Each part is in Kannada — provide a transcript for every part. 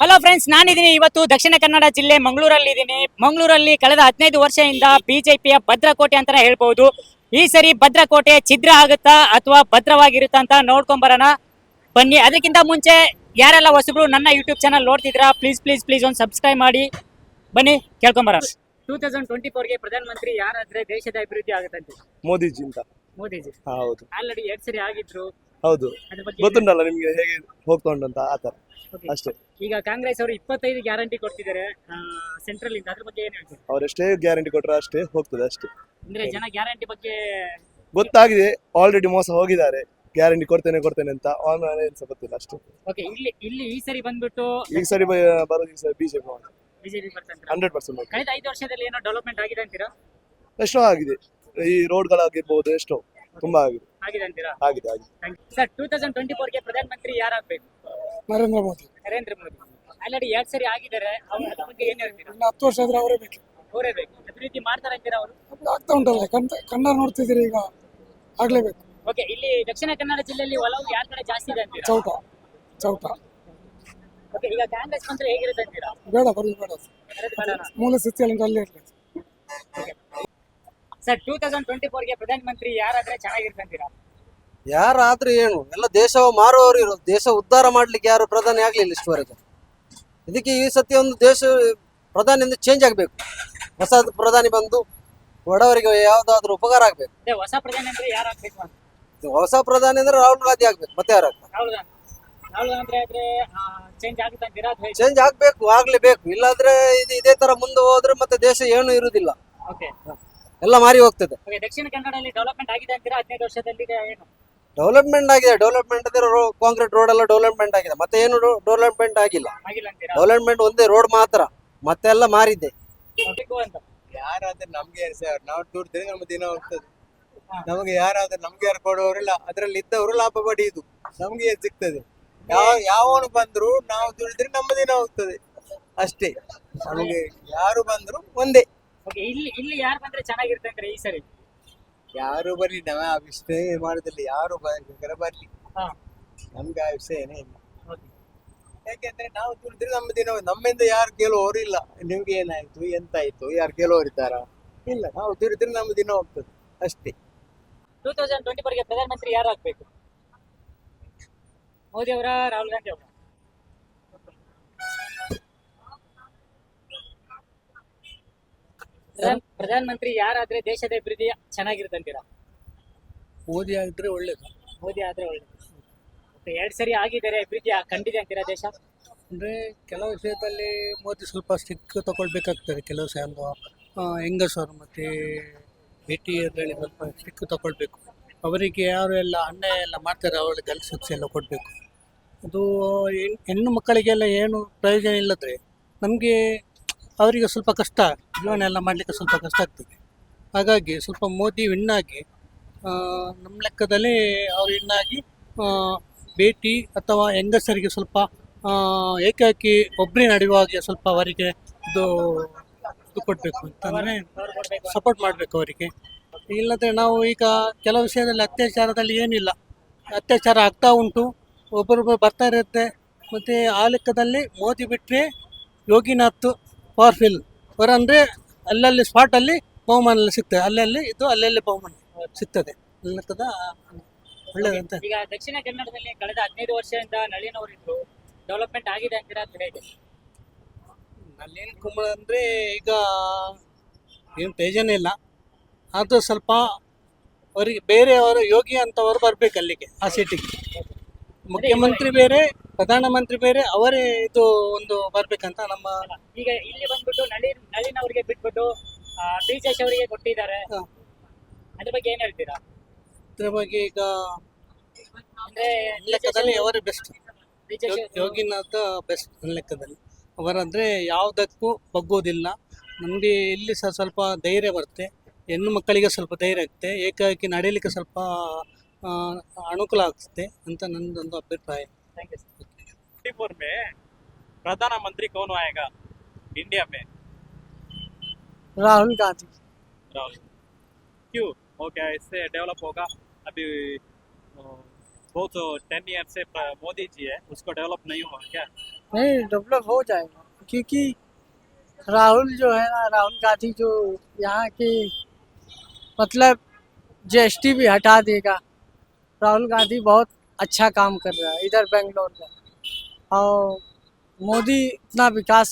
ಹಲೋ ಫ್ರೆಂಡ್ಸ್ ನಾನಿದ್ದೀನಿ ಇವತ್ತು ದಕ್ಷಿಣ ಕನ್ನಡ ಜಿಲ್ಲೆ ಮಂಗಳೂರಲ್ಲಿ ಇದ್ದೀನಿ ಮಂಗಳೂರಲ್ಲಿ ಕಳೆದ ಹದಿನೈದು ವರ್ಷದಿಂದ ಬಿಜೆಪಿಯ ಭದ್ರಕೋಟೆ ಅಂತ ಹೇಳ್ಬಹುದು ಈ ಸರಿ ಭದ್ರಕೋಟೆ ಛಿದ್ರ ಆಗುತ್ತಾ ಅಥವಾ ಭದ್ರವಾಗಿರುತ್ತಾ ಅಂತ ನೋಡ್ಕೊಂಬರೋಣ. ಬನ್ನಿ ಅದಕ್ಕಿಂತ ಮುಂಚೆ ಯಾರೆಲ್ಲ ಹೊಸಬ್ರು ನನ್ನ ಯೂಟ್ಯೂಬ್ ಚಾನಲ್ ನೋಡ್ತಿದ್ರಾ ಪ್ಲೀಸ್ ಪ್ಲೀಸ್ ಪ್ಲೀಸ್ ಒಂದು ಸಬ್ಸ್ಕ್ರೈಬ್ ಮಾಡಿ. ಬನ್ನಿ ಕೇಳ್ಕೊಂಬರೋಣ. ಟೂ ತೌಸಂಡ್ ಟ್ವೆಂಟಿ ಫೋರ್ಗೆ ಪ್ರಧಾನಮಂತ್ರಿ ಯಾರಾದ್ರೆ ದೇಶದ ಅಭಿವೃದ್ಧಿ ಆಗುತ್ತಂತೆ? ಮೋದಿಜಿ ಅಂತ. ಮೋದಿಜಿ. ಹೌದು. ಆಲ್ರೆಡಿ ಎರಡ್ ಸರಿ ಆಗಿದ್ರು. ಹೌದು. ಅದ್ರ ಬಗ್ಗೆ ಗೊತ್ತುಂಟಲ್ಲ ನಿಮ್ಗೆ ಹೇಗೆ ಹೋಗ್ತಾ ಅಂತ ಆತರ Okay. ಅಷ್ಟೇ. ಈಗ ಕಾಂಗ್ರೆಸ್ ಅವರು ಇಪ್ಪತ್ತೈದು ಗ್ಯಾರಂಟಿ ಕೊಡ್ತಿದ್ದಾರೆ ಸೆಂಟ್ರಲ್ ಇಂದ. ಅದ್ರ ಬಗ್ಗೆ ಏನ್ ಎಷ್ಟೇ ಅವರೆಷ್ಟೇ ಗ್ಯಾರಂಟಿ ಕೊಟ್ರೆ ಅಷ್ಟೇ ಹೋಗ್ತದೆ ಅಷ್ಟೇ. ಅಂದ್ರೆ ಜನ ಗ್ಯಾರಂಟಿ ಬಗ್ಗೆ ಗೊತ್ತಾಗಿದೆ ಆಲ್ರೆಡಿ ಮೋಸ ಹೋಗಿದ್ದಾರೆ. ಗ್ಯಾರಂಟಿ ಕೊಡ್ತೇನೆ ಕೊಡ್ತೇನೆ ಅಂತ. ಆನ್ಲೈನ್ ಏನ್ಸ ಗೊತ್ತಿಲ್ಲ ಅಷ್ಟೇ. ಓಕೆ ಇಲ್ಲಿ ಇಲ್ಲಿ ಈ ಸರಿ ಬಂದ್ಬಿಟ್ಟು ಈ ಸರಿ ಬ- ಬರೋದು ಈ ಸರಿ ಬಿಜೆಪಿ ಬಿಜೆಪಿ ಹಂಡ್ರೆಡ್ ಪರ್ಸೆಂಟ್ ಕಳೆದ ಐದು ವರ್ಷದಲ್ಲಿ ಏನೋ ಡೆವಲಪ್ಮೆಂಟ್ ಆಗಿದೆ ಅಂತೀರಾ? ಎಷ್ಟೋ ಆಗಿದೆ. ಈ ರೋಡ್ಗಳಾಗಿರ್ಬೋದು ಎಷ್ಟೋ ತುಂಬಾ ಆಗಿದೆ. ಆಗಿದೆ ಅಂತೀರಾ? ಆಗಿದೆ ಆಗಿದೆ. ಸರ್ ಟೂ ತೌಸಂಡ್ ಟ್ವೆಂಟಿ ಫೋರ್ಗೆ ಪ್ರಧಾನಮಂತ್ರಿ ಯಾರಾಗಬೇಕು? ನರೇಂದ್ರ ಮೋದಿ. ನರೇಂದ್ರ ಮೋದಿ. ಆಲ್ರೆಡಿ ಎರಡ್ ಸರಿ ಆಗಿದ್ದಾರೆ. ಅವ್ರ ಬಗ್ಗೆ ಏನ್ ಹೇಳ್ತೀರಾ? ಇನ್ನು ಹತ್ತು ವರ್ಷ ಆದ್ರೆ ಅವರೇ ಬೇಕು. ಅವರೇ ಬೇಕು. ಅಭಿವೃದ್ಧಿ ಮಾಡ್ತಾರೆ ಅಂತೀರಾ ಅವರು? ಆಗ್ತಾ ಉಂಟಲ್ಲ ಕಣ್ ಕಣ್ಣಾರ್ ನೋಡ್ತಿದ್ದೀರಿ ಈಗ. ಆಗ್ಲೇಬೇಕು. ಓಕೆ ಇಲ್ಲಿ ದಕ್ಷಿಣ ಕನ್ನಡ ಜಿಲ್ಲೆಯಲ್ಲಿ ಒಲವು ಯಾರ ಕಡೆ ಜಾಸ್ತಿ ಇದೆ ಅಂತೀರಾ? ಚೌಟ ಚೌಟ. ಓಕೆ ಈಗ ಕಾಂಗ್ರೆಸ್ ಮಂತ್ರಿ ಹೇಗಿರುತ್ತೆ ಅಂತೀರಾ? ಬೇಡ ಬರೋದು ಬೇಡ? ಮೂಲ ಸ್ಥಿತಿಯಲ್ಲಿ ಅಲ್ಲೇ ಇರಲಿ ಸರ್ ಟೂ ತೌಸಂಡ್ ಟ್ವೆಂಟಿ ಫೋರ್ಗೆ ಪ್ರಧಾನಮಂತ್ರಿ ಯಾರಾದ್ರೆ ಚೆನ್ನಾಗಿರ್ತಂತೀರಾ ಯಾರಾದ್ರೂ ಏನು ಎಲ್ಲ ದೇಶವ ಮಾರುವವರು ಇರೋದು. ದೇಶ ಉದ್ಧಾರ ಮಾಡ್ಲಿಕ್ಕೆ ಯಾರು ಪ್ರಧಾನಿ ಆಗ್ಲಿಲ್ಲ ಇಷ್ಟುವರೆಗೆ. ಇದಕ್ಕೆ ಈ ಸತಿ ಒಂದು ದೇಶ ಪ್ರಧಾನಿ ಚೇಂಜ್ ಆಗಬೇಕು. ಹೊಸ ಪ್ರಧಾನಿ ಬಂದು ಬಡವರಿಗೆ ಯಾವ್ದಾದ್ರು ಉಪಕಾರ ಆಗ್ಬೇಕು. ಅದೇ ಹೊಸ ಪ್ರಧಾನಿ ಅಂದ್ರೆ ಯಾರು ಆಗ್ಬೇಕು ಅಂತ? ಹೊಸ ಪ್ರಧಾನಿ ಅಂದ್ರೆ ರಾಹುಲ್ ಗಾಂಧಿ ಆಗ್ಬೇಕು ಮತ್ತೆ ಯಾರು ರಾಹುಲ್ ಗಾಂಧಿ. ರಾಹುಲ್ ಗಾಂಧಿ ಆದ್ರೆ ಚೇಂಜ್ ಆಗುತ್ತೆ ಅಂತೀರಾ ಅಥವಾ ಚೇಂಜ್ ಆಗ್ಬೇಕು ಆಗ್ಲೇಬೇಕು. ಇಲ್ಲಾಂದ್ರೆ ಇದು ಇದೇ ತರ ಮುಂದೆ ಹೋದ್ರೆ ಮತ್ತೆ ದೇಶ ಏನು ಇರುವುದಿಲ್ಲ ಓಕೆ ಎಲ್ಲ ಮಾರಿ ಹೋಗ್ತದೆ. ದಕ್ಷಿಣ ಕನ್ನಡದಲ್ಲಿ ಡೆವಲಪ್ಮೆಂಟ್ ಆಗಿದೆ ಅಂತೀರಾ? ಹದಿನೈದು ವರ್ಷದಲ್ಲಿ ಈಗ ಏನು? ಡೆವಲಪ್ಮೆಂಟ್ ಆಗಿದೆ. ಡೆವಲಪ್ಮೆಂಟ್ ಅಂದ್ರೆ ಕಾಂಕ್ರೀಟ್ ರೋಡ್ ಎಲ್ಲ ಡೆವಲಪ್ಮೆಂಟ್ ಆಗಿದೆ. ಮತ್ತೆ ಏನು ಡೆವಲಪ್ಮೆಂಟ್ ಆಗಿಲ್ಲ. ಆಗಿಲ್ಲ ಅಂತೀರಾ? ಡೆವಲಪ್ಮೆಂಟ್ ಒಂದೇ ರೋಡ್ ಮಾತ್ರ. ಮತ್ತೆಲ್ಲ ಮಾರಿದ್ದೆ ಮಾರಿದೆ. ಅಂತ. ಯಾರಾದ್ರೆ ನಮ್ಗೆ ಸರ್ ನಾವು ದುಡ್ದ್ರೆ ನಮ್ಮ ದಿನ ಹೋಗ್ತದೆ. ನಮಗೆ ಯಾರಾದ್ರೂ ನಮ್ಗೆ ಯಾರು ಕೊಡುವವರಿಲ್ಲ ಅದ್ರಲ್ಲಿ ಇದ್ದವರು ಲಾಭ ಪಡೆಯುದು ನಮ್ಗೆ ಏನ್ ಸಿಗ್ತದೆ? ಯಾವ ಯಾವನು ಬಂದ್ರು ನಾವು ದುಡಿದ್ರೆ ನಮ್ಮ ದಿನ ಹೋಗ್ತದೆ. ಅಷ್ಟೇ. ನಮಗೆ ಯಾರು ಬಂದ್ರು ಒಂದೇ. ಓಕೆ ಇಲ್ಲಿ ಇಲ್ಲಿ ಯಾರು ಬಂದ್ರೆ ಚೆನ್ನಾಗಿರ್ತಂದ್ರೆ ಈ ಸರಿ? ಯಾರು ಬರ್ಲಿ ನಾವ್ ವಿಷಯ ಮಾಡುದಿಲ್ಲ ಯಾರು ಬೇಕಾದ್ರೆ ಬರ್ಲಿ. ಹಾ. ನಮ್ಗೆ ಆ ವಿಷಯ ಏನೇ ಇಲ್ಲ. ಓಕೆ ಯಾಕೆಂದ್ರೆ ನಾವು ದುಡಿದ್ರೆ ನಮ್ಮ ದಿನ ನಮ್ಮಿಂದ ಯಾರು ಕೇಳುವವರು ಇಲ್ಲ ನಿಮ್ಗೆ ಏನಾಯ್ತು ಎಂತಾಯ್ತು ಯಾರು ಕೇಳುವವರು ಇದ್ದಾರಾ ಇಲ್ಲ ನಾವು ದುಡಿದ್ರೆ ನಮ್ಮ ದಿನ ಹೋಗ್ತದೆ ಅಷ್ಟೇ. ಟೂ ತೌಸಂಡ್ ಟ್ವೆಂಟಿ ಫೋರ್ಗೆ ಪ್ರಧಾನಮಂತ್ರಿ ಯಾರು ಆಗ್ಬೇಕು? ಮೋದಿ ಅವರ ರಾಹುಲ್ ಗಾಂಧಿ ಅವರ? ಪ್ರಧಾನಮಂತ್ರಿ ಯಾರಾದ್ರೆ ದೇಶದ ಅಭಿವೃದ್ಧಿ ಚೆನ್ನಾಗಿರುತ್ತೆ ಅಂತೀರಾ? ಮೋದಿ ಆಗಿದ್ರೆ ಒಳ್ಳೇದು. ಮೋದಿ ಆದ್ರೆ ಒಳ್ಳೇದು. ಮತ್ತೆ ಎರಡ್ ಸರಿ ಆಗಿದ್ದಾರೆ ಅಭಿವೃದ್ಧಿ ಕಂಡಿದೆ ಅಂತೀರಾ ದೇಶ? ಅಂದ್ರೆ ಕೆಲವು ವಿಷಯದಲ್ಲಿ ಮೋದಿ ಸ್ವಲ್ಪ ಸ್ಟಿಕ್ ತಗೊಳ್ಬೇಕಾಗ್ತದೆ. ಕೆಲವು ಸಹ ಆ, ಹೆಂಗಸರು ಮತ್ತೆ ಭೇಟಿ ಅದರಲ್ಲಿ ಸ್ವಲ್ಪ ಸ್ಟಿಕ್ ತಗೊಳ್ಬೇಕು. ಅವರಿಗೆ ಯಾರು ಎಲ್ಲ ಅನ್ಯಾಯ ಎಲ್ಲ ಮಾಡ್ತಾರೆ ಅವರಿಗೆ ಗಲ್ ಶಿಕ್ಷೆ ಎಲ್ಲ ಕೊಡಬೇಕು. ಅದು ಹೆಣ್- ಹೆಣ್ಣು ಮಕ್ಕಳಿಗೆಲ್ಲ ಏನು ಪ್ರಯೋಜನ ಇಲ್ಲದ್ರೆ ನಮಗೆ ಅವರಿಗೆ ಸ್ವಲ್ಪ ಕಷ್ಟ, ಜೀವನ ಎಲ್ಲ ಮಾಡಲಿಕ್ಕೆ ಸ್ವಲ್ಪ ಕಷ್ಟ ಆಗ್ತದೆ. ಹಾಗಾಗಿ ಸ್ವಲ್ಪ ಮೋದಿ ವಿನ್ನಾಗಿ ನಮ್ಮ ಲೆಕ್ಕದಲ್ಲಿ ಅವರು ವಿನ್ನಾಗಿ ಭೇಟಿ ಅಥವಾ ಹೆಂಗಸರಿಗೆ ಸ್ವಲ್ಪ ಏಕಾಕಿ ಒಬ್ಬರೇ ನಡೆಯುವಾಗ ಸ್ವಲ್ಪ ಅವರಿಗೆ ಇದು ಇದು ಕೊಡಬೇಕು ಅಂತಂದರೆ ಸಪೋರ್ಟ್ ಮಾಡಬೇಕು ಅವರಿಗೆ. ಇಲ್ಲದ್ರೆ ನಾವು ಈಗ ಕೆಲವು ವಿಷಯದಲ್ಲಿ ಅತ್ಯಾಚಾರದಲ್ಲಿ ಏನಿಲ್ಲ. ಅತ್ಯಾಚಾರ ಆಗ್ತಾ ಉಂಟು. ಒಬ್ಬರೊಬ್ಬರು ಬರ್ತಾ ಇರುತ್ತೆ. ಮತ್ತು ಆ ಲೆಕ್ಕದಲ್ಲಿ ಮೋದಿ ಬಿಟ್ಟರೆ ಯೋಗಿನಾಥ್ ಪವರ್ಫಿಲ್ ಅಂದರೆ ಅಲ್ಲಲ್ಲಿ ಸ್ಪಾಟಲ್ಲಿ ಬಹುಮಾನ ಸಿಗ್ತದೆ. ಅಲ್ಲಲ್ಲಿ ಇದು ಅಲ್ಲಲ್ಲಿ ಬಹುಮಾನ ಸಿಗ್ತದೆ. ಅನ್ನತದ ಒಳ್ಳೆಯದಂತ ಈಗ ದಕ್ಷಿಣ ಕನ್ನಡದಲ್ಲಿ ಕಳೆದ ಹದಿನೈದು ವರ್ಷದಿಂದ ನಳಿನವರು ಇದ್ರು ಡೆವಲಪ್ಮೆಂಟ್ ಆಗಿದೆ ಅಂತೀರಾ ಅಂತ ಹೇಳಿ. ನಳಿನ್ ಕುಮಾರ್ ಅಂದರೆ ಈಗ ಏನು ಪ್ರಯೋಜನ ಇಲ್ಲ. ಅದು ಸ್ವಲ್ಪ ಅವರಿಗೆ ಬೇರೆಯವರು ಯೋಗಿ ಅಂತವರು ಬರಬೇಕು ಅಲ್ಲಿಗೆ ಆ ಸೀಟಿಗೆ ಮುಖ್ಯಮಂತ್ರಿ ಬೇರೆ ಪ್ರಧಾನಮಂತ್ರಿ ಬೇರೆ ಅವರೇ ಇದು ಒಂದು ಬರ್ಬೇಕಂತ ನಮ್ಮ ಈಗ ಇಲ್ಲಿ ಬಂದ್ಬಿಟ್ಟು ನಳಿನ್ ನಳಿನ್ ಅವರಿಗೆ ಬಿಟ್ಬಿಟ್ಟು ಬ್ರಿಜೇಶ್ ಅವರಿಗೆ ಕೊಟ್ಟಿದ್ದಾರೆ. ಅದ್ರ ಬಗ್ಗೆ ಏನ್ ಹೇಳ್ತೀರಾ? ಅದ್ರ ಬಗ್ಗೆ ಈಗ ಲೆಕ್ಕದಲ್ಲಿ ಅವರೇ ಬೆಸ್ಟ್ ಬ್ರಿಜೇಶ್ ಯೋಗಿನಾಥ ಬೆಸ್ಟ್ ನನ್ನ ಲೆಕ್ಕದಲ್ಲಿ. ಅವರಂದ್ರೆ ಯಾವುದಕ್ಕೂ ಬಗ್ಗೋದಿಲ್ಲ ನಮಗೆ ಇಲ್ಲಿ ಸಹ ಸ್ವಲ್ಪ ಧೈರ್ಯ ಬರುತ್ತೆ. ಹೆಣ್ಣು ಮಕ್ಕಳಿಗೆ ಸ್ವಲ್ಪ ಧೈರ್ಯ ಆಗುತ್ತೆ ಏಕಾಏಕಿ ನಡೆಯಲಿಕ್ಕೆ ಸ್ವಲ್ಪ ಅನುಕೂಲ ಆಗ್ತದೆ ಅಂತ ನನ್ನದೊಂದು ಅಭಿಪ್ರಾಯ. ಥ್ಯಾಂಕ್ ಯು फोर में प्रधानमंत्री कौन आएगा? इंडिया में। राहुल गांधी। राहुल। क्यों? गया इससे डेवलप होगा। अभी बहुत टेन ईयर से मोदी जी है उसको डेवलप नहीं हुआ क्या? नहीं डेवलप हो जाएगा। क्योंकि राहुल जो है ना राहुल गांधी जो यहाँ की मतलब जीएसटी भी हटा देगा राहुल गांधी बहुत अच्छा काम कर रहा है इधर बेंगलोर में। और मोदी इतना विकास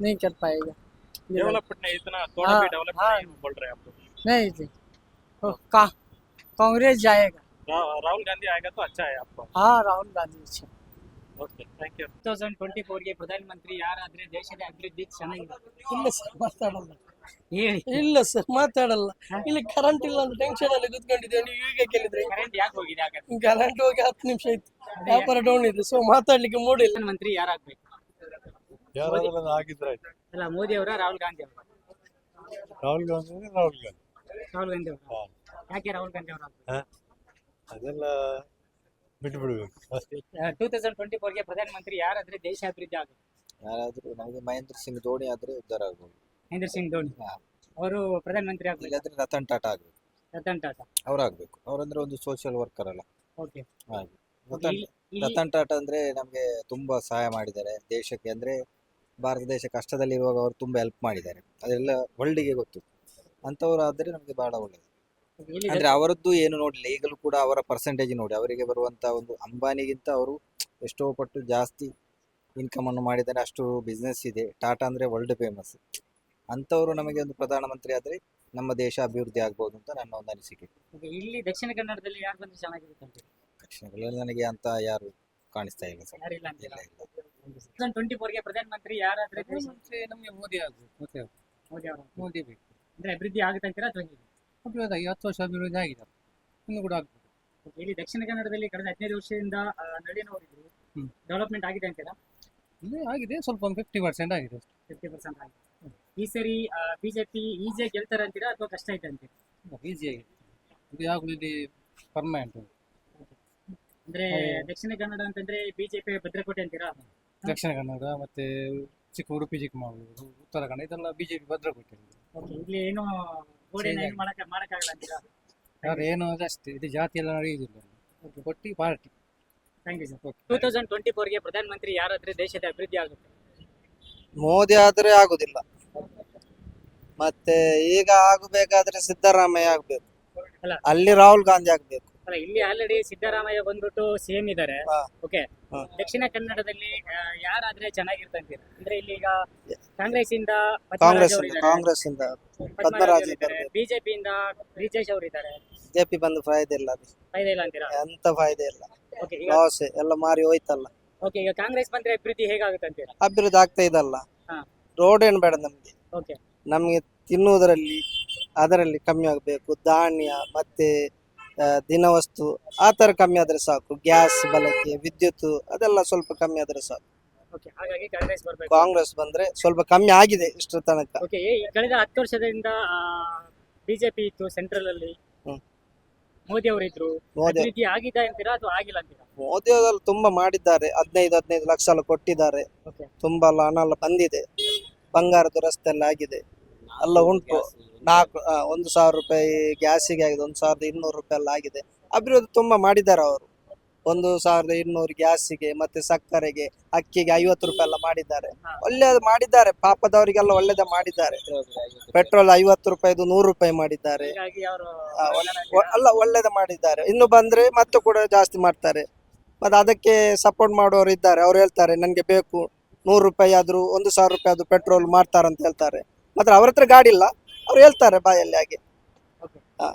नहीं कर पाएगा इधर। डेवलपमेंट नहीं इतना थोड़ा हाँ, भी डेवलप हाँ। नहीं बोल रहे हैं आप लोग नहीं जी तो का कांग्रेस जाएगा रा- राहुल गांधी आएगा तो अच्छा है आपको हाँ राहुल गांधी अच्छा okay thank you two thousand twenty ಫೋರ್ಗೆ ಪ್ರಧಾನಮಂತ್ರಿ ಯಾರಾದ್ರೆ ದೇಶದ ಅಭಿವೃದ್ಧಿ ಚೆನ್ನಾಗಿದೆ ಇಲ್ಲ ಸರ್ ಮಾತಾಡಲ್ಲ ಹೇಳಿ. ಇಲ್ಲ ಸರ್ ಮಾತಾಡಲ್ಲ. ಇಲ್ಲಿ ಕರೆಂಟ್ ಇಲ್ಲ ಅಂತ ಟೆನ್ಷನ್ ಅಲ್ಲಿ ಕುತ್ಕೊಂಡಿದ್ದೇವೆ ನೀವು ಈಗ ಕೇಳಿದ್ರೆ. ಕರೆಂಟ್ ಯಾಕೆ ಹೋಗಿದೆ ಹಾಗಾದ್ರೆ? ಕರೆಂಟ್ ಹೋಗಿ ಹತ್ತು ನಿಮಿಷ ಆಯ್ತು. ವ್ಯಾಪಾರ ಡೌನ್ ಇದೆ ಸೊ ಮಾತಾಡ್ಲಿಕ್ಕೆ ಮೂಡಿಲ್ಲ ಮಂತ್ರಿ ಯಾರಾಗ್ಬೇಕು? ಯಾರಾದ್ರೂ ಆಗಿದ್ರೆ ಆಯ್ತು. ಅಲ್ಲ ಮೋದಿ ಅವರ ರಾಹುಲ್ ಗಾಂಧಿ ಅವರ? ರಾಹುಲ್ ಗಾಂಧಿ ಅಂದ್ರೆ ರಾಹುಲ್ ಗಾಂಧಿ. ರಾಹುಲ್ ಗಾಂಧಿ ಅವರ? ಹಾ. ಯಾಕೆ ರಾಹುಲ್ ಗಾಂಧಿ ಅವರ? ಅದೆಲ್ಲ ಬಿಟ್ಟು ಬಿಡ್ಬೇಕು ಅಷ್ಟೇ ಟೂ ತೌಸಂಡ್ ಟ್ವೆಂಟಿ ಫೋರ್ಗೆ ಪ್ರಧಾನಮಂತ್ರಿ ಯಾರಾದ್ರೆ ದೇಶ ಅಭಿವೃದ್ಧಿ ಆಗುತ್ತೆ? ಯಾರಾದ್ರೂ ನಮಗೆ ಮಹೇಂದ್ರ ಸಿಂಗ್ ಧೋನಿ ಆದ್ರೆ ಉದ್ಧಾರ ಆಗ್ಬೋದು. ಮಹೇಂದ್ರ ಸಿಂಗ್ ಧೋನಿ. ಅವರು ಪ್ರಧಾನಮಂತ್ರಿ ಆಗ್ಬೇಕು. ಇಲ್ಲಾಂದ್ರೆ ರತನ್ ಟಾಟಾ ಆಗ್ಬೇಕು. ರತನ್ ಟಾಟಾ. ಅವರಾಗ್ಬೇಕು ಅವರಂದ್ರೆ ಒಂದು ಸೋಷಿಯಲ್ ವರ್ಕರ್ ಅಲ್ಲ. ಓಕೆ. ಹಾಗೆ. ರತನ್ ಟಾಟಾ ಅಂದ್ರೆ ನಮ್ಗೆ ತುಂಬಾ ಸಹಾಯ ಮಾಡಿದ್ದಾರೆ. ದೇಶಕ್ಕೆ ಅಂದ್ರೆ ಭಾರತ ದೇಶ ಕಷ್ಟದಲ್ಲಿರುವಾಗ ಅವರು ತುಂಬಾ ಹೆಲ್ಪ್ ಮಾಡಿದ್ದಾರೆ. ಅದೆಲ್ಲ ವರ್ಲ್ಡ್ಗೆ ಗೊತ್ತು. ಅಂತವ್ರು ಆದ್ರೆ ನಮ್ಗೆ ಬಹಳ ಒಳ್ಳೆಯದು ಅಂದ್ರೆ ಅವರದ್ದು ಏನು ನೋಡಲಿ ಈಗಲೂ ಕೂಡ ಅವರ ಪರ್ಸೆಂಟೇಜ್ ನೋಡಿ. ಅವರಿಗೆ ಬರುವಂತ ಒಂದು ಅಂಬಾನಿಗಿಂತ ಅವರು ಎಷ್ಟೋ ಪಟ್ಟು ಜಾಸ್ತಿ ಇನ್ಕಮ್ ಅನ್ನು ಮಾಡಿದ್ದಾರೆ. ಅಷ್ಟು ಬಿಸ್ನೆಸ್ ಇದೆ. ಟಾಟಾ ಅಂದ್ರೆ ವರ್ಲ್ಡ್ ಫೇಮಸ್ ಅಂತವರು ನಮಗೆ ಒಂದು ಪ್ರಧಾನಮಂತ್ರಿ ಆದ್ರೆ ನಮ್ಮ ದೇಶ ಅಭಿವೃದ್ಧಿ ಆಗ್ಬೋದು ಅಂತ ನನ್ನ ಒಂದು ಅನಿಸಿಕೆ. Okay, ಇಲ್ಲಿ ದಕ್ಷಿಣ ಕನ್ನಡದಲ್ಲಿ ಯಾರು ಬಂದ್ರೆ ಚೆನ್ನಾಗಿರುತ್ತೆ ಅಂತ? ಕನ್ನಡದಲ್ಲಿ ನನಗೆ ಅಂತ ಯಾರು ಕಾಣಿಸ್ತಾ ಇಲ್ಲ ಸರ್. ಯಾರಿಲ್ಲ ಅಂತೀರಾ ಇಲ್ಲ ಇಲ್ಲ. ಟೂ ತೌಸಂಡ್ ಟ್ವೆಂಟಿ ಫೋರ್ಗೆ ಪ್ರಧಾನಮಂತ್ರಿ ಯಾರಾದ್ರೆ ಪ್ರಧಾನಮಂತ್ರಿ ನಮಗೆ ಮೋದಿ ಆಗ್ಬೇಕು ಮತ್ತೆ ಯಾರು? ಮೋದಿ ಅವರು. ಮೋದಿ ಬೇಕು. ಅಂದ್ರೆ ಅಭಿವೃದ್ಧಿ ಆಗುತ್ತೆ ಅಂತೀರಾ ಅಥವಾ ಹೇಗೆ? ಅಭಿವೃದ್ಧಿ ವರ್ಷ ಅಭಿವೃದ್ಧಿ ಆಗಿದೆ. ಇನ್ನು ಕೂಡ ಆಗ್ಬೇಕು Okay, ಇಲ್ಲಿ ದಕ್ಷಿಣ ಕನ್ನಡದಲ್ಲಿ ಕಳೆದ ಹದಿನೈದು ವರ್ಷದಿಂದ ಆ, ಹ್ಮ್. ಡೆವಲಪ್ಮೆಂಟ್ ಆಗಿದೆ ಅಂತೀರಾ? ಇಲ್ಲಿ ಆಗಿದೆ. ಸ್ವಲ್ಪ ಒಂದು ಫಿಫ್ಟಿ ಪರ್ಸೆಂಟ್ ಆಗಿದೆ. ಫಿಫ್ಟಿ ಪರ್ಸೆಂಟ್ ಆಗಿದೆ. ಈ ಸರಿ ಬಿಜೆಪಿ ಈಸಿಯಾಗಿ ಗೆಲ್ತಾರೆ ಅಂತೀರಾ ಅಥವಾ ಕಷ್ಟ ಐತೆ ಅಂತೀರಾ? ಈಸಿಯಾಗಿ ಆಗಿದೆ ಇದು ಯಾವಾಗಲೂ ಇಲ್ಲಿ ಪರ್ಮನೆಂಟ್ ಅಂದ್ರೆ ದಕ್ಷಿಣ ಕನ್ನಡ ಅಂತಂದ್ರೆ ಬಿಜೆಪಿ ಭದ್ರಕೋಟೆ ಅಂತೀರಾ? ದಕ್ಷಿಣ ಕನ್ನಡ ಮತ್ತೆ ಚಿಕ್ಕ ಉಡುಪಿ ಚಿಕ್ಕಮಗಳೂರು ಉತ್ತರ ಕನ್ನಡ ಇದೆಲ್ಲ ಬಿಜೆಪಿ ಭದ್ರಕೋಟೆ. ಓಕೆ ಇಲ್ಲಿ ಏನು ಗೋಡೆ ಮಾಡಕ್ಕೆ ಏನು ಮಾಡಕ್ ಮಾಡಕ್ಕಾಗಲ್ಲ ಅಂತೀರಾ? ಯಾರು ಏನು ಅದು ಅಷ್ಟೇ ಇದು ಜಾತಿ ಎಲ್ಲ ನಡೆಯುವುದಿಲ್ಲ. ಒಟ್ಟಿ party thank you sir two thousand twenty ಫೋರ್ಗೆ ಪ್ರಧಾನಮಂತ್ರಿ ಯಾರಾದ್ರೆ ದೇಶದ ಅಭಿವೃದ್ಧಿ ಆಗುತ್ತೆ? ಮೋದಿ ಆದ್ರೆ ಆಗುದಿಲ್ಲ. ಮತ್ತೆ ಈಗ ಆಗಬೇಕಾದ್ರೆ ಸಿದ್ದರಾಮಯ್ಯ ಆಗ್ಬೇಕು. ಅಲ್ಲ. ಅಲ್ಲಿ ರಾಹುಲ್ ಗಾಂಧಿ ಆಗ್ಬೇಕು. ಅಲ್ಲ ಇಲ್ಲಿ ಆಲ್ರೆಡಿ ಸಿದ್ದರಾಮಯ್ಯ ಬಂದ್ಬಿಟ್ಟು ಸಿಎಂ ಇದ್ದಾರೆ ಹಾ. ಓಕೆ ಹಾ. ದಕ್ಷಿಣ ಕನ್ನಡದಲ್ಲಿ ಆ, ಯಾರಾದ್ರೆ ಚೆನ್ನಾಗಿರ್ತಂತೀರ? ಅಂದ್ರೆ ಇಲ್ಲಿ ಈಗ ಕಾಂಗ್ರೆಸ್ ಇಂದ ಕಾಂಗ್ರೆಸ್ ಕಾಂಗ್ರೆಸ್ ಇಂದ ಪದ್ಮರಾಜ್ ಬಿಜೆಪಿ ಇಂದ ಬ್ರಿಜೇಶ್ ಅವರು ಇದ್ದಾರೆ ಬಿಜೆಪಿ ಬಂದು ಫಾಯ್ದೆ ಇಲ್ಲ ಅದು. ಫೈದೆ ಇಲ್ಲ ಅಂತೀರಾ? ಎಂತ ಫಾಯ್ದೆ ಇಲ್ಲ. ಓಕೆ ಈಗ ಲಾಸ್ ಎಲ್ಲ ಮಾರಿ ಹೋಯ್ತಲ್ಲ. ಓಕೆ ಈಗ ಕಾಂಗ್ರೆಸ್ ಬಂದ್ರೆ ಅಭಿವೃದ್ಧಿ ಹೇಗಾಗುತ್ತೆ ಅಂತೀರಾ? ಅಭಿವೃದ್ಧಿ ಆಗ್ತಾ ಇದಲ್ಲ. ಹಾ. ರೋಡ್ ಏನ್ ಬೇಡ ನಮ್ಗೆ. ಓಕೆ ನಮ್ಗೆ ತಿನ್ನುವುದರಲ್ಲಿ ಅದರಲ್ಲಿ ಕಮ್ಮಿ ಆಗಬೇಕು. ಧಾನ್ಯ ಮತ್ತೆ ದಿನವಸ್ತು ಆ ಥರ ಕಮ್ಮಿ ಆದ್ರೆ ಸಾಕು. ಗ್ಯಾಸ್ ಬಳಕೆ ವಿದ್ಯುತ್ ಅದೆಲ್ಲ ಸ್ವಲ್ಪ ಕಮ್ಮಿ ಆದ್ರೆ ಸಾಕು. ಓಕೆ ಹಾಗಾಗಿ ಕಾಂಗ್ರೆಸ್ ಬರಬೇಕು. ಕಾಂಗ್ರೆಸ್ ಬಂದ್ರೆ ಸ್ವಲ್ಪ ಕಮ್ಮಿ ಆಗಿದೆ ಇಷ್ಟರ ತನಕ. ಓಕೆ ಕಳೆದ ಹತ್ತು ವರ್ಷದಿಂದ ಬಿಜೆಪಿ ಇತ್ತು ಸೆಂಟ್ರಲ್ ಅಲ್ಲಿ. ಹ್ಮ್. ಮೋದಿ ಅವರು ಇದ್ರು. ಮೋದಿ ಅಭಿವೃದ್ಧಿ ಆಗಿದೆ ಅಂತೀರಾ ಅಥವಾ ಆಗಿಲ್ಲ ಅಂತೀರಾ? ಮೋದಿ ಅವರೆಲ್ಲ ತುಂಬಾ ಮಾಡಿದ್ದಾರೆ. ಹದಿನೈದು ಹದಿನೈದು ಲಕ್ಷ ಎಲ್ಲ ಕೊಟ್ಟಿದ್ದಾರೆ. ತುಂಬಾ ಎಲ್ಲ ಹಣ ಎಲ್ಲ ಬಂದಿದೆ. ಬಂಗಾರದ ರಸ್ತೆ ಎಲ್ಲ ಆಗಿದೆ ಎಲ್ಲ ಉಂಟು. ನಾಲ್ಕು ಒಂದು ಸಾವಿರ ರೂಪಾಯಿ ಗ್ಯಾಸಿಗೆ ಆಗಿದೆ, ಒಂದು ಸಾವಿರದ ಇನ್ನೂರು ರೂಪಾಯಿ ಎಲ್ಲ ಆಗಿದೆ. ಅಭಿವೃದ್ಧಿ ತುಂಬಾ ಮಾಡಿದ್ದಾರೆ ಅವರು. ಒಂದು ಸಾವಿರದ ಇನ್ನೂರು ಗ್ಯಾಸಿಗೆ ಮತ್ತೆ ಸಕ್ಕರೆಗೆ, ಅಕ್ಕಿಗೆ ಐವತ್ತು ರೂಪಾಯಿ ಎಲ್ಲ ಮಾಡಿದ್ದಾರೆ. ಒಳ್ಳೇದು ಮಾಡಿದ್ದಾರೆ, ಪಾಪದವರಿಗೆಲ್ಲ ಒಳ್ಳೇದ ಮಾಡಿದ್ದಾರೆ. ಪೆಟ್ರೋಲ್ ಐವತ್ತು ರೂಪಾಯಿದು ನೂರು ರೂಪಾಯಿ ಮಾಡಿದ್ದಾರೆ. ಅಲ್ಲ ಒಳ್ಳೇದ ಮಾಡಿದ್ದಾರೆ. ಇನ್ನು ಬಂದ್ರೆ ಮತ್ತೆ ಕೂಡ ಜಾಸ್ತಿ ಮಾಡ್ತಾರೆ. ಮತ್ತೆ ಅದಕ್ಕೆ ಸಪೋರ್ಟ್ ಮಾಡುವವರು ಇದ್ದಾರೆ. ಅವ್ರು ಹೇಳ್ತಾರೆ ನನಗೆ ಬೇಕು ನೂರು ರೂಪಾಯಿ ಆದ್ರೂ, ಒಂದು ಸಾವಿರ ರೂಪಾಯಿ ಆದ್ರೂ ಪೆಟ್ರೋಲ್ ಮಾಡ್ತಾರಂತ ಹೇಳ್ತಾರೆ. ಮಾತ್ರ ಅವ್ರ ಹತ್ರ ಗಾಡಿ ಇಲ್ಲ. ಅವ್ರು ಹೇಳ್ತಾರೆ ಬಾಯಲ್ಲಿ ಹಾಗೆ. Okay. ಆ.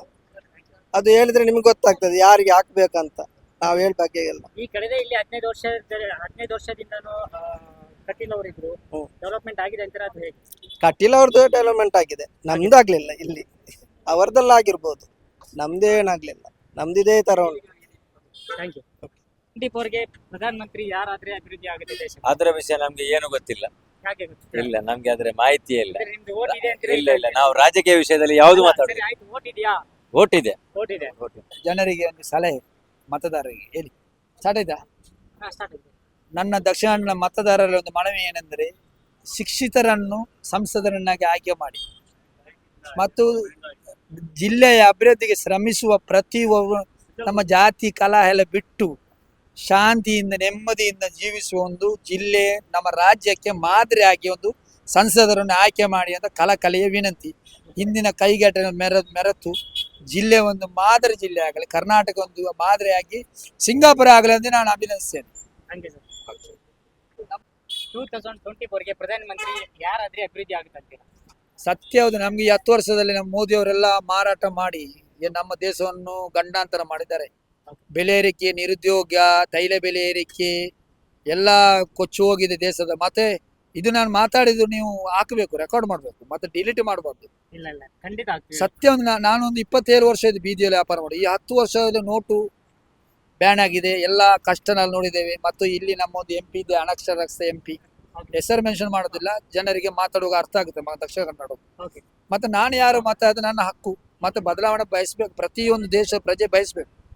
ಅದು ಹೇಳಿದ್ರೆ ನಿಮ್ಗೆ ಗೊತ್ತಾಗ್ತದೆ ಯಾರಿಗೆ ಹಾಕ್ಬೇಕಂತ. ನಾವು ಹೇಳ್ಬೇಕೆ ಇಲ್ಲ ಈ ಕಡೆ ಇಲ್ಲಿ ಹದಿನೈದು ವರ್ಷ ಹದಿನೈದು ವರ್ಷದಿಂದನೂ ಆ, ಕಟೀಲ್ ಅವರಿದ್ರು ಹ್ಮ್. ಡೆವಲಪ್ಮೆಂಟ್ ಆಗಿದೆ ಅಂತಾರೆ ಅದು ಹೇಗೆ? ಕಟೀಲ್ ಅವ್ರದ್ದು ಡೆವಲಪ್ಮೆಂಟ್ ಆಗಿದೆ. ನಮ್ದು ಆಗ್ಲಿಲ್ಲ ಇಲ್ಲಿ. ಅವರದೆಲ್ಲ ಆಗಿರ್ಬೋದು. ನಮ್ದು ಏನಾಗ್ಲಿಲ್ಲ ನಮ್ದು ಇದೇ ತರ ಉಂಟು. ಥ್ಯಾಂಕ್ ಯು ಟ್ವೆಂಟಿ ಫೋರ್ಗೆ ಪ್ರಧಾನಮಂತ್ರಿ ಯಾರಾದ್ರೆ ಅಭಿವೃದ್ಧಿ ಆಗುತ್ತೆ ದೇಶ ಅದರ ವಿಷಯ ನಮ್ಗೆ ಏನು ಗೊತ್ತಿಲ್ಲ. ಗೊತ್ತಿಲ್ಲ? ಇಲ್ಲ ನಮ್ಗೆ ಆದ್ರೆ ಮಾಹಿತಿ ಇಲ್ಲ. ಅಂದ್ರೆ ನಿಮ್ದು ಓಟ್ ಇದೆ ಅಂತೀರಾ ಇಲ್ಲ ಇಲ್ಲ ನಾವು ರಾಜಕೀಯ ವಿಷಯದಲ್ಲಿ ಯಾವ್ದು ಮಾತಾಡಿದೆ ಮಾತಾಡುದು ಆಯ್ತು ಓಟ್ ಇದೆಯಾ? ಓಟ್ ಇದೆ. ಓಟ್ ಇದೆ. ಜನರಿಗೆ ಒಂದು ಸಲಹೆ ಮತದಾರರಿಗೆ ಹೇಳಿ. ಸ್ಟಾರ್ಟ್ ಆಯ್ತಾ? ಹಾ, start ಆಯ್ತು. ನನ್ನ ದಕ್ಷಿಣ ಕನ್ನಡ ಮತದಾರರ ಒಂದು ಮನವಿ ಏನೆಂದರೆ ಶಿಕ್ಷಿತರನ್ನು ಸಂಸದರನ್ನಾಗಿ ಆಯ್ಕೆ ಮಾಡಿ. ಮತ್ತು ಜಿಲ್ಲೆಯ ಅಭಿವೃದ್ಧಿಗೆ ಶ್ರಮಿಸುವ ಪ್ರತಿ ಒಬ್ಬ ನಮ್ಮ ಜಾತಿ ಕಲಾ ಎಲ್ಲ ಬಿಟ್ಟು ಶಾಂತಿಯಿಂದ ನೆಮ್ಮದಿಯಿಂದ ಜೀವಿಸುವ ಒಂದು ಜಿಲ್ಲೆ ನಮ್ಮ ರಾಜ್ಯಕ್ಕೆ ಮಾದರಿಯಾಗಿ ಒಂದು ಸಂಸದರನ್ನು ಆಯ್ಕೆ ಮಾಡಿ ಅಂತ ಕಲಕಲೆಯ ವಿನಂತಿ. ಇಂದಿನ ಕೈಗೆಟ ಮೆರ ಮೆರೆತು ಜಿಲ್ಲೆ ಒಂದು ಮಾದರಿ ಜಿಲ್ಲೆ ಆಗಲಿ ಕರ್ನಾಟಕ ಒಂದು ಮಾದರಿಯಾಗಿ ಸಿಂಗಾಪುರ ಆಗಲಿ ಅಂತ ನಾನು ಅಭಿನಂದಿಸ್ತೇನೆ. ಟೂ ತೌಸಂಡ್ ಟ್ವೆಂಟಿ ಫೋರ್ಗೆ ಪ್ರಧಾನಮಂತ್ರಿ ಯಾರಾದ್ರೆ ಅಭಿವೃದ್ಧಿ ಸತ್ಯ ಹೌದು ನಮ್ಗೆ ಈ ಹತ್ತು ವರ್ಷದಲ್ಲಿ ನಮ್ಮ ಮೋದಿಯವರೆಲ್ಲ ಮಾರಾಟ ಮಾಡಿ ನಮ್ಮ ದೇಶವನ್ನು ಗಂಡಾಂತರ ಮಾಡಿದ್ದಾರೆ. ಬೆಲೆ ಏರಿಕೆ ನಿರುದ್ಯೋಗ ತೈಲ ಬೆಲೆ ಏರಿಕೆ ಎಲ್ಲ ಕೊಚ್ಚು ಹೋಗಿದೆ ದೇಶದ. ಮತ್ತೆ ಇದು ನಾನು ಮಾತಾಡಿದ್ರು ನೀವು ಹಾಕಬೇಕು ರೆಕಾರ್ಡ್ ಮಾಡಬೇಕು ಮತ್ತೆ ಡಿಲೀಟ್ ಮಾಡಬಾರ್ದು. ಇಲ್ಲ ಇಲ್ಲ ಖಂಡಿತ ಆಗ್ತೀವಿ ಸತ್ಯ ಒಂದು ನಾ- ನಾನೊಂದು ಇಪ್ಪತ್ತೇಳು ವರ್ಷ ಇದು ಬೀದಿಯಲ್ಲಿ ವ್ಯಾಪಾರ ಮಾಡಿ. ಈ ಹತ್ತು ವರ್ಷದಲ್ಲಿ ನೋಟು ಬ್ಯಾನ್ ಆಗಿದೆ ಎಲ್ಲ ಕಷ್ಟನಲ್ಲಿ ನೋಡಿದ್ದೇವೆ. ಮತ್ತು ಇಲ್ಲಿ ನಮ್ಮ ಒಂದು ಎಂ ಪಿ ಇದೆ ಅನಕ್ಷರಸ್ಥ ಎಂ ಪಿ ಹೆಸರು ಮೆನ್ಷನ್ ಮಾಡೋದಿಲ್ಲ ಜನರಿಗೆ ಮಾತಾಡುವಾಗ ಅರ್ಥ ಆಗುತ್ತೆ ಮ- ದಕ್ಷಿಣ ಕನ್ನಡ. ಮತ್ತೆ ನಾನು ಯಾರು ಮತ್ತೆ ಅದು ನನ್ನ ಹಕ್ಕು. ಮತ್ತೆ ಬದಲಾವಣೆ ಬಯಸ್ಬೇಕು ಪ್ರತಿಯೊಂದು ದೇಶ ಪ್ರಜೆ ಬಯಸ್ಬೇಕು.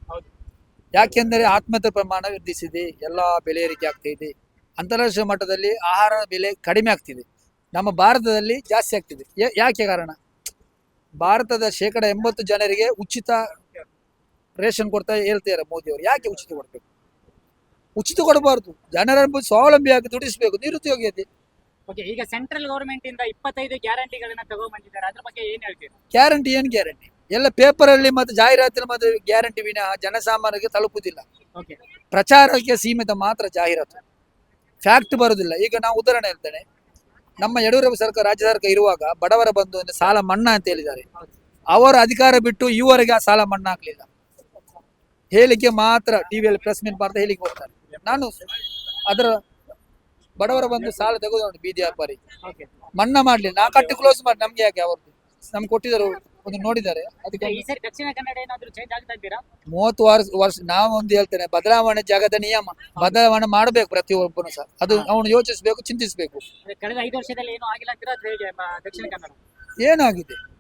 ಯಾಕೆಂದರೆ ಆತ್ಮಹತ್ಯೆ ಪ್ರಮಾಣ ವೃದ್ಧಿಸಿದೆ ಎಲ್ಲ ಬೆಲೆ ಏರಿಕೆ ಆಗ್ತಾ ಇದೆ. ಅಂತಾರಾಷ್ಟ್ರೀಯ ಮಟ್ಟದಲ್ಲಿ ಆಹಾರ ಬೆಲೆ ಕಡಿಮೆ ಆಗ್ತಿದೆ. ನಮ್ಮ ಭಾರತದಲ್ಲಿ ಜಾಸ್ತಿ ಆಗ್ತಿದೆ. ಯಾಕೆ ಕಾರಣ? ಭಾರತದ ಶೇಕಡ ಎಂಬತ್ತು ಜನರಿಗೆ ಉಚಿತ ರೇಷನ್ ಕೊಡ್ತಾ ಹೇಳ್ತಾರೆ ಮೋದಿಯವರು. ಯಾಕೆ ಉಚಿತ ಕೊಡ್ಬೇಕು? ಉಚಿತ ಕೊಡಬಾರ್ದು. ಜನರನ್ನು ಸ್ವಾವಲಂಬಿಯಾಗಿ ದುಡಿಸಬೇಕು. ನಿರುದ್ಯೋಗಿಯತೆ ಓಕೆ ಈಗ ಸೆಂಟ್ರಲ್ ಗೌರ್ಮೆಂಟ್ ಇಂದ ಇಪ್ಪತ್ತೈದು ಗ್ಯಾರಂಟಿಗಳನ್ನ ತಗೊಂಡ್ಬಂದಿದ್ದಾರೆ. ಅದ್ರ ಬಗ್ಗೆ ಏನ್ ಹೇಳ್ತೀರಾ? ಗ್ಯಾರಂಟಿ ಏನ್ ಗ್ಯಾರಂಟಿ ಎಲ್ಲ ಪೇಪರಲ್ಲಿ ಮತ್ತು ಜಾಹೀರಾತಿನ ಮತ್ತು ಗ್ಯಾರಂಟಿ ವಿನ ಜನಸಾಮಾನ್ಯರಿಗೆ ತಲುಪುವುದಿಲ್ಲ ಪ್ರಚಾರಕ್ಕೆ ಸೀಮಿತ ಮಾತ್ರ ಜಾಹೀರಾತು. ಫ್ಯಾಕ್ಟ್ ಬರುವುದಿಲ್ಲ ಈಗ ನಾವು ಉದಾಹರಣೆ ಹೇಳ್ತೇನೆ. ನಮ್ಮ ಯಡಿಯೂರಪ್ಪ ಸರ್ಕಾರ ರಾಜ್ಯ ಸರ್ಕಾರ ಇರುವಾಗ ಬಡವರ ಬಂದು ಸಾಲ ಮನ್ನಾ ಅಂತ ಹೇಳಿದ್ದಾರೆ. ಅವರ ಅಧಿಕಾರ ಬಿಟ್ಟು ಇವರಿಗೆ ಆ ಸಾಲ ಮನ್ನಾ ಆಗ್ಲಿಲ್ಲ. ಹೇಳಿಕೆ ಮಾತ್ರ ಟಿವಿಯಲ್ಲಿ ಪ್ರೆಸ್ ಮೀಟ್ ಮಾಡ್ತಾ ಹೇಳಿಕೆ ಕೊಡ್ತಾರೆ. ನಾನು ಅದರ ಬಡವರ ಬಂದು ಸಾಲ ತೆಗೆದು ಬೀದಿ ವ್ಯಾಪಾರಿ. ಮನ್ನಾ ಮಾಡ್ಲಿಲ್ಲ. ನಾ ಕಟ್ಟಿ ಕ್ಲೋಸ್ ಮಾಡಿ. ನಮ್ಗೆ ಯಾಕೆ? ಅವ್ರದ್ದು ನಮ್ಗೆ ಕೊಟ್ಟಿದ್ದಾರೆ ಒಂದು ನೋಡಿದ್ದಾರೆ. ಅದಕ್ಕೆ ಈ ಸರಿ ದಕ್ಷಿಣ ಕನ್ನಡ ಏನಾದ್ರು ಚೇಂಜ್ ಆಗ್ತಾ ಇದ್ದೀರಾ? ಮೂವತ್ತು ವರ್ಷ ವರ್ಷ ನಾವು ಒಂದು ಹೇಳ್ತೇನೆ ಬದಲಾವಣೆ ಜಾಗದ ನಿಯಮ ಬದಲಾವಣೆ ಮಾಡಬೇಕು ಪ್ರತಿಯೊಬ್ಬನು ಸಹ. ಅದು ಅವನು ಯೋಚಿಸಬೇಕು ಚಿಂತಿಸಬೇಕು. ಅಂದ್ರೆ ಕಳೆದ ಐದು ವರ್ಷದಲ್ಲಿ ಏನು ಆಗಿಲ್ಲ ಅಂತೀರಾ ಅಥವಾ ಹೇಗೆ ಬ- ದಕ್ಷಿಣ ಕನ್ನಡ? ಏನಾಗಿದೆ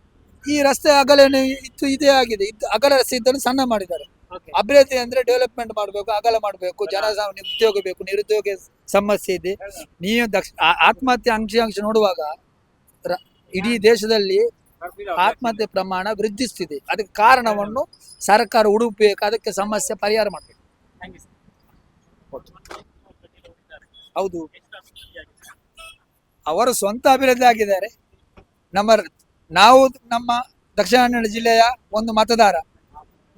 ಈ ರಸ್ತೆ ಅಗಲನೆ ಇತ್ತು ಇದೇ ಆಗಿದೆ. ಇದು ಅಗಲ ರಸ್ತೆ ಇದ್ದನ್ನು ಸಣ್ಣ ಮಾಡಿದ್ದಾರೆ. ಓಕೆ. ಅಭಿವೃದ್ಧಿ ಅಂದ್ರೆ ಡೆವಲಪ್ಮೆಂಟ್ ಮಾಡಬೇಕು ಅಗಲ ಮಾಡಬೇಕು ಜನ ಉದ್ಯೋಗ ಬೇಕು ನಿರುದ್ಯೋಗ ಸಮಸ್ಯೆ ಇದೆ. ನೀವು ದಕ್ಷ ಆ- ಆತ್ಮಹತ್ಯೆ ಅಂಕಿಅಂಶ ನೋಡುವಾಗ ರ- ಇಡೀ ದೇಶದಲ್ಲಿ ಆತ್ಮಹತ್ಯೆ ಪ್ರಮಾಣ ವೃದ್ಧಿಸ್ತಿದೆ. ಅದಕ್ಕೆ ಕಾರಣವನ್ನು ಸರ್ಕಾರ ಹುಡುಕಬೇಕು ಅದಕ್ಕೆ ಸಮಸ್ಯೆ ಪರಿಹಾರ ಮಾಡಬೇಕು. ಥ್ಯಾಂಕ್ ಯು ಹೌದು. ಅವರು ಸ್ವಂತ ಅಭಿವೃದ್ಧಿ ಆಗಿದ್ದಾರೆ. ನಮ್ಮ ನಾವು ನಮ್ಮ ದಕ್ಷಿಣ ಕನ್ನಡ ಜಿಲ್ಲೆಯ ಒಂದು ಮತದಾರ.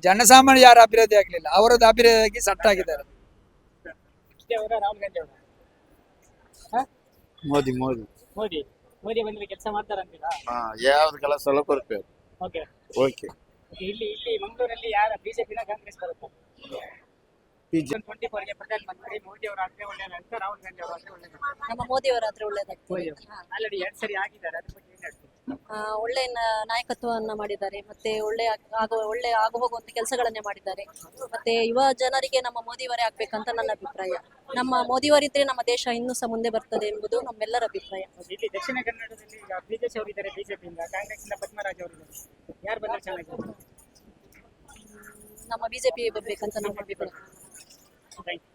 ಜನಸಾಮಾನ್ಯ ಯಾರು ಅಭಿವೃದ್ಧಿ ಆಗಲಿಲ್ಲ ಅವರದ್ದು ಅಭಿವೃದ್ಧಿಯಾಗಿ ಸಟ್ ಆಗಿದ್ದಾರೆ. ಅವರ ರಾಹುಲ್ ಗಾಂಧಿ ಅವರು. ಮೋದಿ ಮೋದಿ. ಮೋದಿ. ಮೋದಿ ಬಂದ್ರೆ ಕೆಲಸ ಮಾಡ್ತಾರಂತೀರಾ? ಹಾ ಯಾವ್ದು ಕೆಲಸ ಎಲ್ಲ ಓಕೆ ಓಕೆ ಇಲ್ಲಿ ಇಲ್ಲಿ ಮಂಗಳೂರಲ್ಲಿ ಯಾರ ಬಿಜೆಪಿನ ಕಾಂಗ್ರೆಸ್ ಬರುತ್ತೆ? ಪ್ರಧಾನಮಂತ್ರಿ ಮೋದಿ ಅವರು ಆದ್ರೆ ಒಳ್ಳೇದಂತ ರಾಹುಲ್ ಗಾಂಧಿ ಅವರು ನಮ್ಮ ಮೋದಿಯವರಾದ್ರೆ ಒಳ್ಳೇದಾಗ್ತದೆ ಒಳ್ಳೆ ನಾಯಕತ್ವವನ್ನ ಮಾಡಿದ್ದಾರೆ. ಮತ್ತೆ ಒಳ್ಳೆ ಆಗ- ಆಗುವ ಒಳ್ಳೆ ಆಗು ಹೋಗುವಂತ ಕೆಲಸಗಳನ್ನೇ ಮಾಡಿದ್ದಾರೆ. ಮತ್ತೆ ಯುವ ಜನರಿಗೆ ನಮ್ಮ ಮೋದಿಯವರೇ ಆಗ್ಬೇಕಂತ ನನ್ನ ಅಭಿಪ್ರಾಯ. ನಮ್ಮ ಮೋದಿಯವರಿದ್ರೆ ನಮ್ಮ ದೇಶ ಇನ್ನೂ ಸಹ ಮುಂದೆ ಬರ್ತದೆ ಎಂಬುದು ನಮ್ಮೆಲ್ಲರ ಅಭಿಪ್ರಾಯ. ಇಲ್ಲಿ ದಕ್ಷಿಣ ಕನ್ನಡದಲ್ಲಿ ಈಗ ಬಿಜೆಪಿ ಅವರು ಇದ್ದಾರೆ ಬಿಜೆಪಿಯಿಂದ ಕಾಂಗ್ರೆಸ್ ಇಂದ. ಪದ್ಮರಾಜ್ ಅವರು ಇದ್ದಾರೆ. ಯಾರು ಬಂದ್ರೆ ಚೆನ್ನಾಗಿ ನಮ್ಮ ಬಿಜೆಪಿ ಬರ್ಬೇಕಂತ ನಮ್ಮ ಅಭಿಪ್ರಾಯ Thank you.